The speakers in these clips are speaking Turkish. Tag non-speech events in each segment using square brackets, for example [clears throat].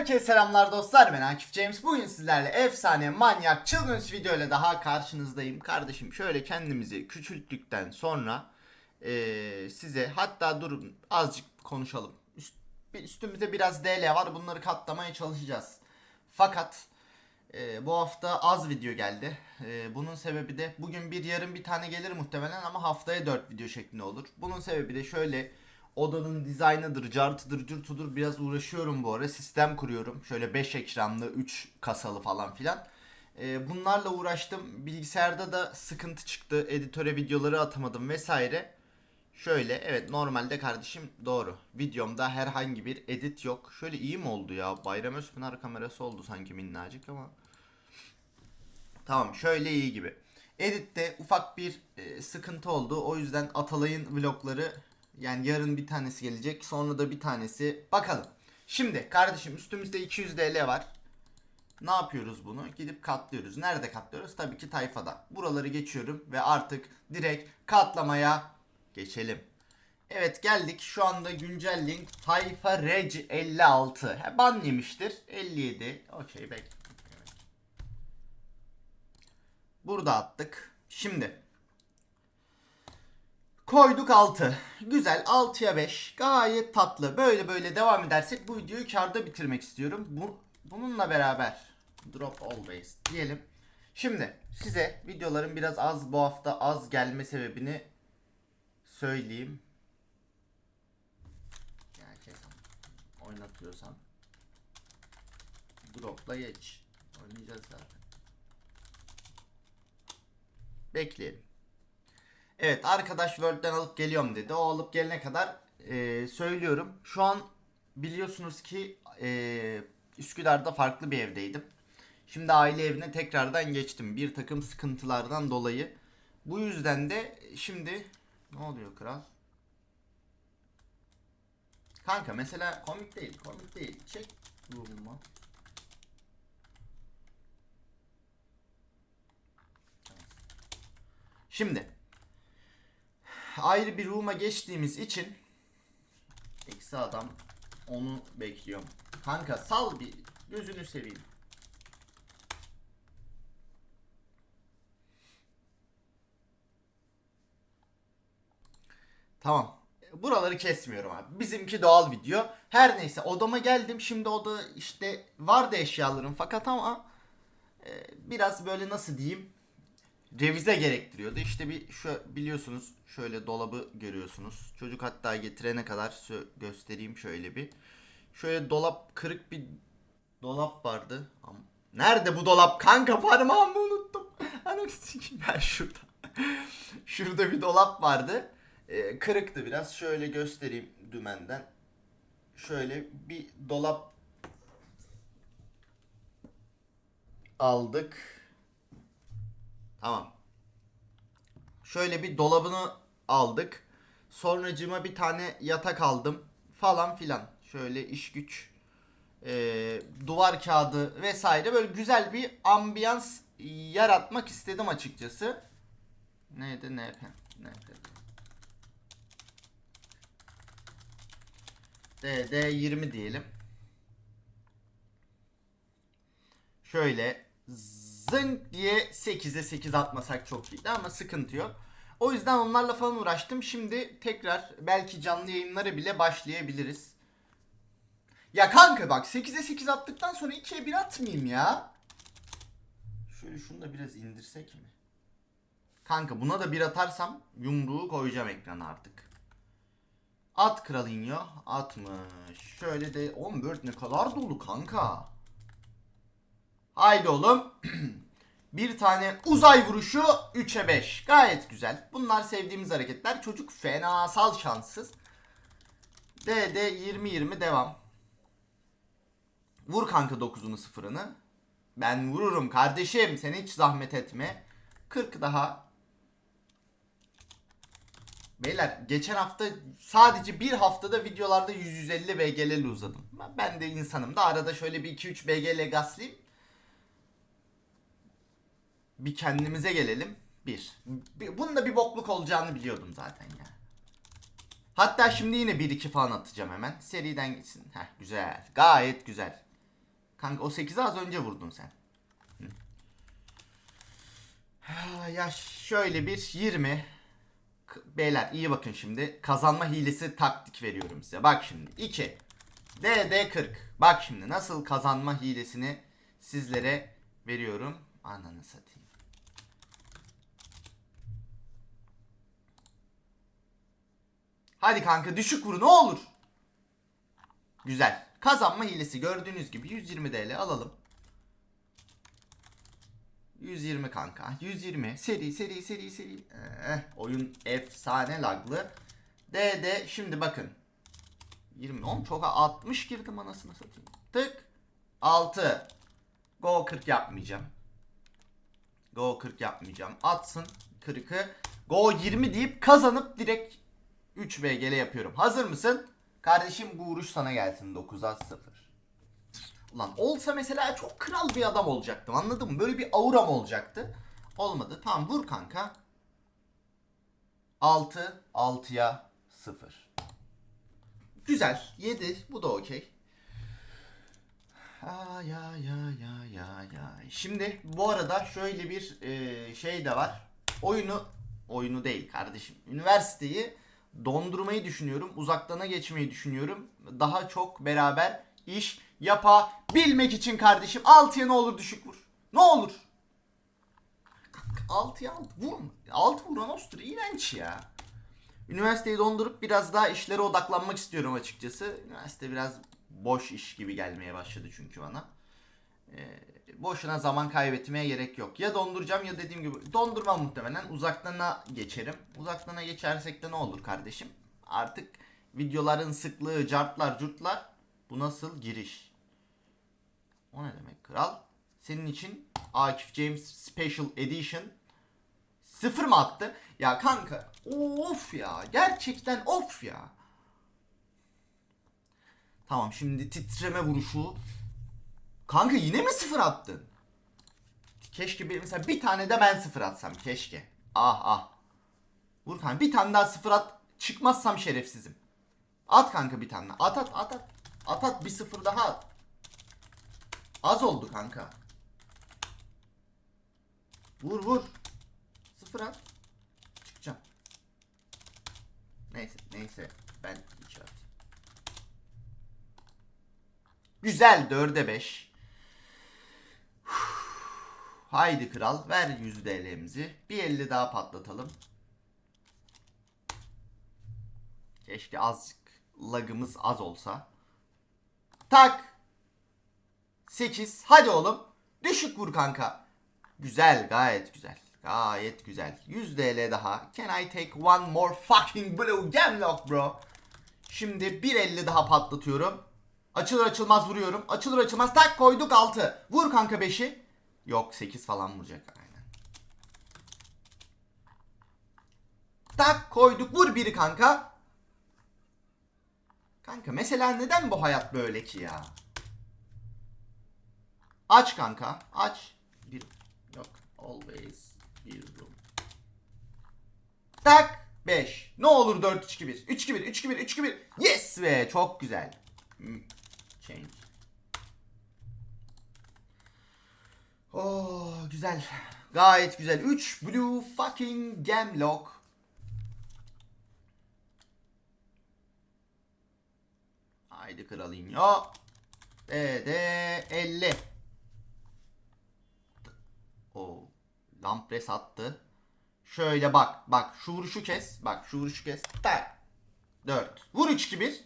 Herkese selamlar dostlar. Ben Akif James. Bugün sizlerle efsane manyak çılgın video ile daha karşınızdayım. Kardeşim şöyle kendimizi küçülttükten sonra eee, size hatta durun azıcık konuşalım. Üst, üstümüzde biraz DL var. Bunları katlamaya çalışacağız. Fakat eee, bu hafta az video geldi. Eee, bunun sebebi de bugün bir yarın bir tane gelir muhtemelen ama haftaya 4 video şeklinde olur. Bunun sebebi de şöyle Odanın dizaynıdır, cartıdır, cürtudur biraz uğraşıyorum bu ara. Sistem kuruyorum. Şöyle 5 ekranlı, 3 kasalı falan filan. Ee, bunlarla uğraştım. Bilgisayarda da sıkıntı çıktı. Editöre videoları atamadım vesaire. Şöyle evet normalde kardeşim doğru. Videomda herhangi bir edit yok. Şöyle iyi mi oldu ya? Bayram Özpınar kamerası oldu sanki minnacık ama. Tamam şöyle iyi gibi. Editte ufak bir e, sıkıntı oldu. O yüzden Atalay'ın vlogları yani yarın bir tanesi gelecek. Sonra da bir tanesi. Bakalım. Şimdi kardeşim üstümüzde 200 DL var. Ne yapıyoruz bunu? Gidip katlıyoruz. Nerede katlıyoruz? Tabii ki tayfada. Buraları geçiyorum ve artık direkt katlamaya geçelim. Evet geldik. Şu anda güncel link tayfa reg 56. He, ban yemiştir. 57. Okey bekle. Burada attık. Şimdi Koyduk 6. Güzel 6'ya 5. Gayet tatlı. Böyle böyle devam edersek bu videoyu karda bitirmek istiyorum. Bu, bununla beraber drop always diyelim. Şimdi size videoların biraz az bu hafta az gelme sebebini söyleyeyim. Gerçekten oynatıyorsam dropla geç. Oynayacağız zaten. Bekleyelim. Evet arkadaş Word'den alıp geliyorum dedi. O alıp gelene kadar e, söylüyorum. Şu an biliyorsunuz ki e, Üsküdar'da farklı bir evdeydim. Şimdi aile evine tekrardan geçtim. Bir takım sıkıntılardan dolayı. Bu yüzden de şimdi ne oluyor kral? Kanka mesela komik değil, komik değil. Çek ruhumu. Şimdi ayrı bir room'a geçtiğimiz için eksi adam onu bekliyorum. Kanka sal bir gözünü seveyim. Tamam. Buraları kesmiyorum abi. Bizimki doğal video. Her neyse odama geldim. Şimdi oda işte vardı eşyalarım fakat ama e, biraz böyle nasıl diyeyim revize gerektiriyordu. İşte bir şu biliyorsunuz şöyle dolabı görüyorsunuz. Çocuk hatta getirene kadar göstereyim şöyle bir. Şöyle dolap kırık bir dolap vardı. Nerede bu dolap? Kanka parmağımı unuttum. [laughs] Sikeyim ben şurada. [laughs] şurada bir dolap vardı. Ee, kırıktı biraz. Şöyle göstereyim dümenden. Şöyle bir dolap aldık. Tamam. Şöyle bir dolabını aldık. Sonracıma bir tane yatak aldım. Falan filan. Şöyle iş güç. Ee, duvar kağıdı vesaire. Böyle güzel bir ambiyans yaratmak istedim açıkçası. Neydi? NP. NP. DD 20 diyelim. Şöyle zınk diye 8'e 8 atmasak çok iyiydi ama sıkıntı yok. O yüzden onlarla falan uğraştım. Şimdi tekrar belki canlı yayınları bile başlayabiliriz. Ya kanka bak 8'e 8 attıktan sonra 2'ye 1 atmayayım ya. Şöyle şunu da biraz indirsek mi? Kanka buna da bir atarsam yumruğu koyacağım ekrana artık. At Kralinho. Atmış. Şöyle de 14 ne kadar dolu kanka. Haydi oğlum. [clears throat] bir tane uzay vuruşu 3'e 5. Gayet güzel. Bunlar sevdiğimiz hareketler. Çocuk fenasal şanssız. DD 20-20 devam. Vur kanka 9'unu 0'ını. Ben vururum kardeşim. Sen hiç zahmet etme. 40 daha. Beyler geçen hafta sadece bir haftada videolarda 100-150 BGL uzadım. Ben de insanım da arada şöyle bir 2-3 BGL gaslayayım. Bir kendimize gelelim. Bir. Bunun da bir bokluk olacağını biliyordum zaten ya. Hatta şimdi yine 1-2 falan atacağım hemen. Seriden gitsin. Heh güzel. Gayet güzel. Kanka o 8'i az önce vurdun sen. Ya şöyle bir 20. K- Beyler iyi bakın şimdi. Kazanma hilesi taktik veriyorum size. Bak şimdi 2. DD 40. Bak şimdi nasıl kazanma hilesini sizlere veriyorum. Ananı satayım. Hadi kanka düşük vur ne olur. Güzel. Kazanma hilesi gördüğünüz gibi 120 TL alalım. 120 kanka. 120. Seri seri seri seri. Eh, oyun efsane laglı. DD şimdi bakın. 20. Oğlum çok 60 girdim anasını satayım. Tık. 6. Go 40 yapmayacağım. Go 40 yapmayacağım. Atsın 40'ı. Go 20 deyip kazanıp direkt 3 BGL yapıyorum. Hazır mısın? Kardeşim bu vuruş sana gelsin 9'a 0. Ulan olsa mesela çok kral bir adam olacaktım anladın mı? Böyle bir auram olacaktı. Olmadı. Tamam vur kanka. 6 6'ya 0. Güzel. 7 bu da okey. Ya ya ya ya ya. Şimdi bu arada şöyle bir e, şey de var. Oyunu oyunu değil kardeşim. Üniversiteyi dondurmayı düşünüyorum. Uzaktana geçmeyi düşünüyorum. Daha çok beraber iş yapabilmek için kardeşim. 6'ya ne olur düşük vur. Ne olur. 6'ya 6 vurma. 6 vuran Ostur iğrenç ya. Üniversiteyi dondurup biraz daha işlere odaklanmak istiyorum açıkçası. Üniversite biraz boş iş gibi gelmeye başladı çünkü bana. Ee, boşuna zaman kaybetmeye gerek yok. Ya donduracağım ya dediğim gibi dondurma muhtemelen uzaktana geçerim. Uzaktana geçersek de ne olur kardeşim? Artık videoların sıklığı, cartlar, curtlar bu nasıl giriş? O ne demek kral? Senin için Akif James Special Edition Sıfır mı attı? Ya kanka of ya gerçekten of ya. Tamam şimdi titreme vuruşu. Kanka yine mi sıfır attın? Keşke bir, mesela bir tane de ben sıfır atsam keşke. Ah ah. Vur kanka bir tane daha sıfır at. Çıkmazsam şerefsizim. At kanka bir tane daha. At at at at. At at bir sıfır daha at. Az oldu kanka. Vur vur. Sıfır at. Çıkacağım. Neyse neyse. Ben atayım. Güzel 4'e 5. Haydi kral ver 100 TL'mizi. Bir 50 daha patlatalım. Keşke azıcık lagımız az olsa. Tak. 8. Hadi oğlum. Düşük vur kanka. Güzel gayet güzel. Gayet güzel. 100 TL daha. Can I take one more fucking blue gemlock bro? Şimdi 1.50 daha patlatıyorum. Açılır açılmaz vuruyorum. Açılır açılmaz tak koyduk 6. Vur kanka 5'i. Yok 8 falan vuracak aynen. Tak koyduk vur biri kanka. Kanka mesela neden bu hayat böyle ki ya? Aç kanka aç. Bir yok always bir room. Tak 5. Ne olur 4 3 2 1. 3 2 1 3 2 1 3 2 1. Yes ve çok güzel. Hmm, Change. Oh güzel. Gayet güzel. 3 blue fucking gemlock. Haydi kralım ya. De de 50. O lampres attı. Şöyle bak bak şu vuruşu kes. Bak şu vuruşu kes. Tak. 4. Vur 3 2 1.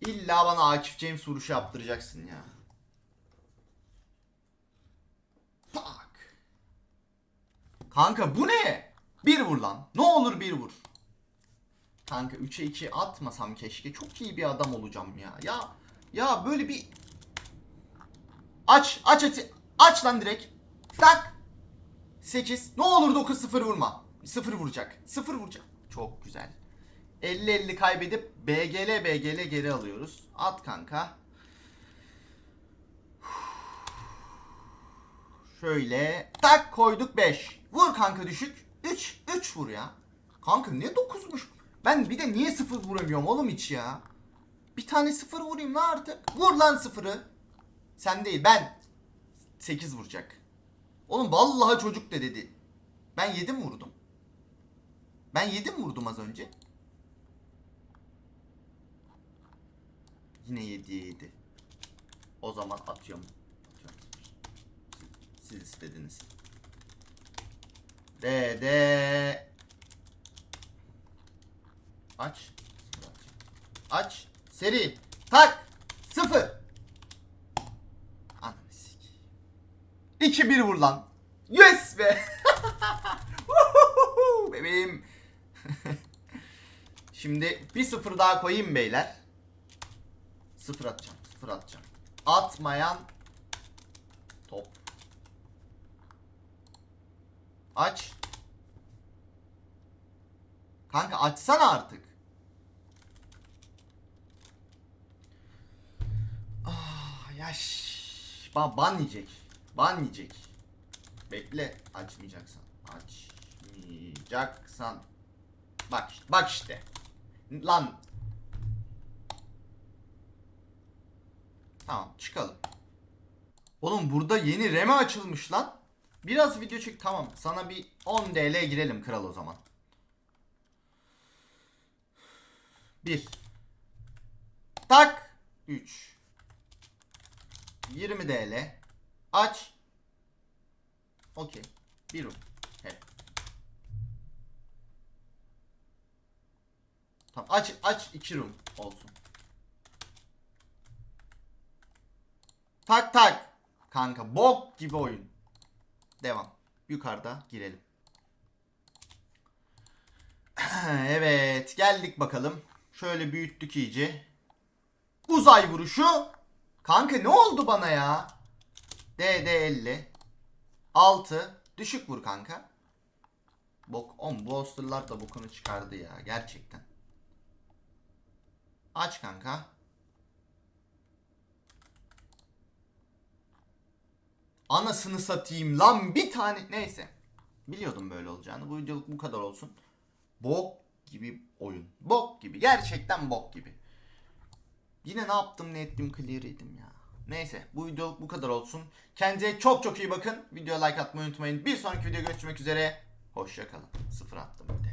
İlla bana Akif James vuruşu yaptıracaksın ya. Kanka bu ne? Bir vur lan. Ne olur bir vur. Kanka 3'e 2 atmasam keşke. Çok iyi bir adam olacağım ya. Ya ya böyle bir aç aç aç aç lan direkt. Tak. 8. Ne olur 9 0 vurma. 0 vuracak. 0 vuracak. Çok güzel. 50-50 kaybedip BGL BGL geri alıyoruz. At kanka. Şöyle tak koyduk 5. Vur kanka düşük. 3 3 vur ya. Kanka ne 9'muş? Ben bir de niye 0 vuramıyorum oğlum hiç ya? Bir tane sıfır vurayım lan artık. Vur lan sıfırı. Sen değil ben. 8 vuracak. Oğlum vallahi çocuk de dedi. Ben 7 mi vurdum? Ben 7 mi vurdum az önce? Yine 7'ye 7. O zaman atıyorum. Siz, istediniz. De de. Aç. Aç. Seri. Tak. Sıfır. Ananı sikeyim. 2-1 vur lan. Yes be. [laughs] Bebeğim. [laughs] Şimdi bir sıfır daha koyayım beyler. Sıfır atacağım. Sıfır atacağım. Atmayan top. Aç. Kanka açsana artık. Ah yaş. Ba ban yiyecek. Ban yiyecek. Bekle açmayacaksan. Açmayacaksan. Bak işte, bak işte. Lan. Tamam çıkalım. Oğlum burada yeni reme açılmış lan. Biraz video çek tamam. Sana bir 10 DL girelim kral o zaman. 1 Tak. 3 20 DL Aç. Okey. Bir room Hep Tamam aç aç. 2 room olsun. Tak tak. Kanka bok gibi oyun Devam Yukarıda girelim [clears throat] Evet geldik bakalım. Şöyle büyüttük iyice. Uzay vuruşu. Kanka ne oldu bana ya? DD 50. 6. Düşük vur kanka. Bok. On bu Oster'lar da bokunu çıkardı ya. Gerçekten. Aç kanka. Anasını satayım lan bir tane. Neyse. Biliyordum böyle olacağını. Bu videoluk bu kadar olsun. Bok gibi oyun. Bok gibi. Gerçekten bok gibi. Yine ne yaptım ne ettim clear edim ya. Neyse bu videoluk bu kadar olsun. Kendinize çok çok iyi bakın. Videoya like atmayı unutmayın. Bir sonraki video görüşmek üzere. Hoşçakalın. Sıfır attım bir de.